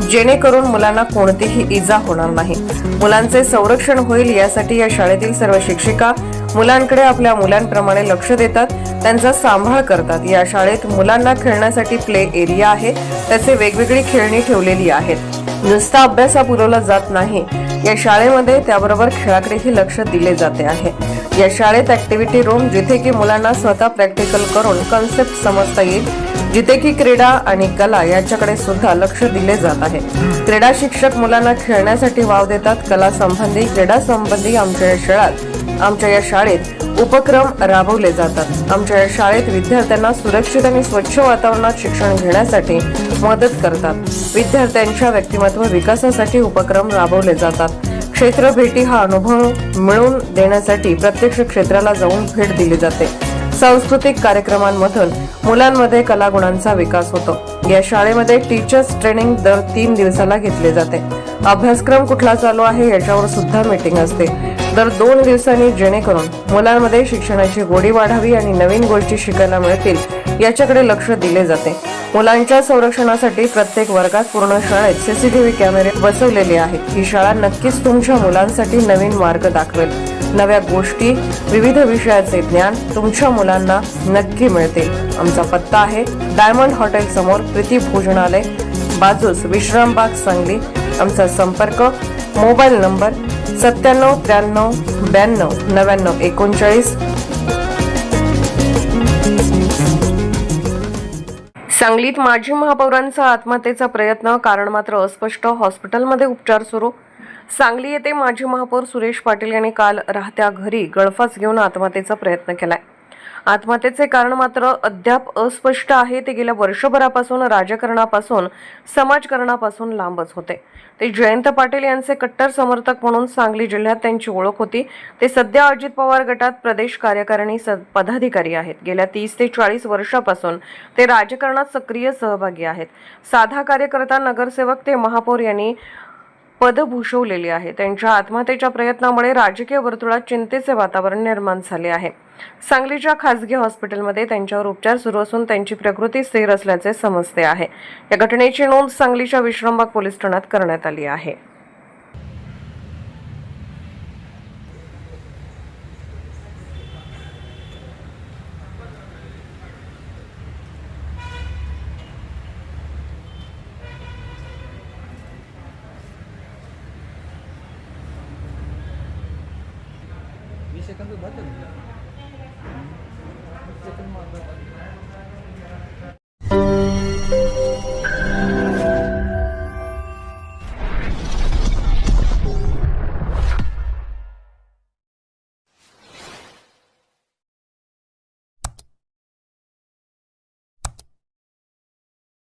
जेणेकरून मुलांना कोणतीही इजा होणार नाही. मुलांचे संरक्षण होईल यासाठी या शाळेतील सर्व शिक्षिका मुलांकडे आपल्या मुलांप्रमाणे लक्ष देतात त्यांचा सांभाळ करतात. या शाळेत मुलांना खेळण्यासाठी प्ले एरिया आहे. त्याचे वेगवेगळी खेळणी ठेवलेली आहेत. नुसता अभ्यास हा पुरवला जात नाही. या शाळेमध्ये त्याबरोबर खेळाकडेही लक्ष दिले जाते आहे. या शाळेत ऍक्टिव्हिटी रूम जिथे की मुलांना स्वतः प्रॅक्टिकल करून कन्सेप्ट समजता येईल जिथे की क्रीडा आणि कला याच्याकडे सुद्धा लक्ष दिले जात आहे. क्रीडा शिक्षक मुलांना खेळण्यासाठी वाव देतात. कला संबंधी क्रीडा संबंधी आमच्या या शाळेत आमच्या या शाळेत उपक्रम राबवले जातात. आमच्या शाळेत विद्यार्थ्यांना सुरक्षित आणि स्वच्छ वातावरणात शिक्षण घेण्यासाठी मदत करतात. विद्यार्थ्यांच्या व्यक्तिमत्व विकासासाठी उपक्रम राबवले जातात. क्षेत्र भेटी हा अनुभव मिळवून देण्यासाठी प्रत्यक्ष क्षेत्राला जाऊन भेट दिली जाते. सांस्कृतिक कार्यक्रमांमधून मुलांमध्ये कलागुणांचा विकास होतो. या शाळेमध्ये टीचर्स ट्रेनिंग दर तीन दिवसाला घेतले जाते. अभ्यासक्रम कुठला चालू आहे याच्यावर सुद्धा मीटिंग असते. दर दोन दिवसांनी जेणेकरून मुलांमध्ये शिक्षणाची गोडी वाढावी आणि नवीन गोष्टी शिकायला मिळतील याच्याकडे लक्ष दिले जाते. मुलांच्या संरक्षणासाठी प्रत्येक वर्गात पूर्ण शाळेत सीसीटीव्ही कॅमेरे बसवलेले आहेत. ही शाळा नक्कीच तुमच्या मुलांसाठी नवीन मार्ग दाखवेल. नव्या गोष्टी विविध विषयाचे ज्ञान तुमच्या मुलांना नक्की मिळतील आमचा पत्ता आहे डायमंड हॉटेल समोर प्रीती भोजनालय बाजूस विश्रामबाग सांगली. आमचा संपर्क मोबाईल नंबर सत्त्याण्णव त्र्याण्णव ब्याण्णव नव्याण्णव एकोणचाळीस. सांगलीत माजी महापौरांचा आत्महत्येचा प्रयत्न कारण मात्र अस्पष्ट. हॉस्पिटलमध्ये उपचार सुरू. सांगली येथे माजी महापौर सुरेश पाटील यांनी काल राहत्या घरी गळफास घेऊन आत्महत्येचा प्रयत्न केलाय. आत्महत्येचे कारण मात्र अद्याप अस्पष्ट आहे. ते गेल्या वर्षभरापासून राजकारणापासून समाजकारणापासून लांबच होते. ते जयंत पाटील यांचे कट्टर समर्थक म्हणून सांगली जिल्ह्यात त्यांची ओळख होती. ते सध्या अजित पवार गटात प्रदेश कार्यकारिणी पदाधिकारी आहेत. गेल्या तीस ते चाळीस वर्षापासून ते राजकारणात सक्रिय सहभागी आहेत. साधा कार्यकर्ता नगरसेवक ते महापौर यांनी पद भूषवलेली आहे. त्यांच्या आत्महत्येच्या प्रयत्नामुळे राजकीय वर्तुळात चिंतेचे वातावरण निर्माण झाले आहे. सांगलीच्या खासगी हॉस्पिटलमध्ये त्यांच्यावर उपचार सुरू असून त्यांची प्रकृती स्थिर असल्याचे समजते आहे. या घटनेची नोंद सांगलीच्या विश्रामबाग पोलीस ठाण्यात करण्यात आली आहे. सेकंद बाद झाली. वीस सेकंद मारलं.